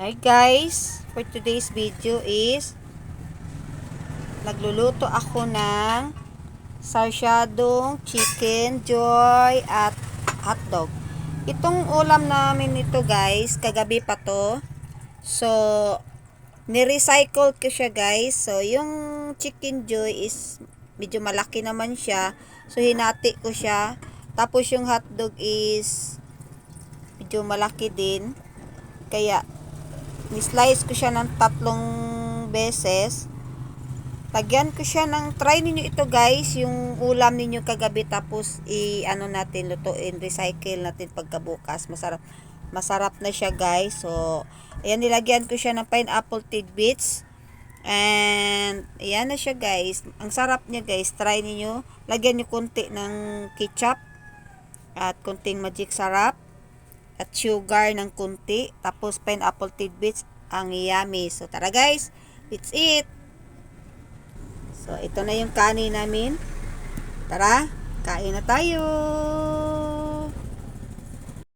Hi guys, for today's video is nagluluto ako ng sarsyadong chicken, joy at hotdog. Itong ulam namin ito guys, kagabi pa to. So, ni-recycle ko siya guys. So, yung chicken joy is medyo malaki naman siya. So, hinati ko siya. Tapos yung hotdog is medyo malaki din. Kaya, ni-slice ko siya ng tatlong beses. Lagyan ko siya ng, try ninyo ito guys, yung ulam ninyo kagabi tapos i-ano natin, lutuin, recycle natin pagkabukas. Masarap, masarap na siya guys. So, ayan, nilagyan ko siya ng pineapple tidbits. And, ayan na siya guys. Ang sarap niya guys, try ninyo. Lagyan niyo konti ng ketchup at konting magic sarap at sugar ng kunti, tapos pineapple tidbits ang yummy. So tara guys, it's it. So ito na yung kanin namin. Tara, kain na tayo.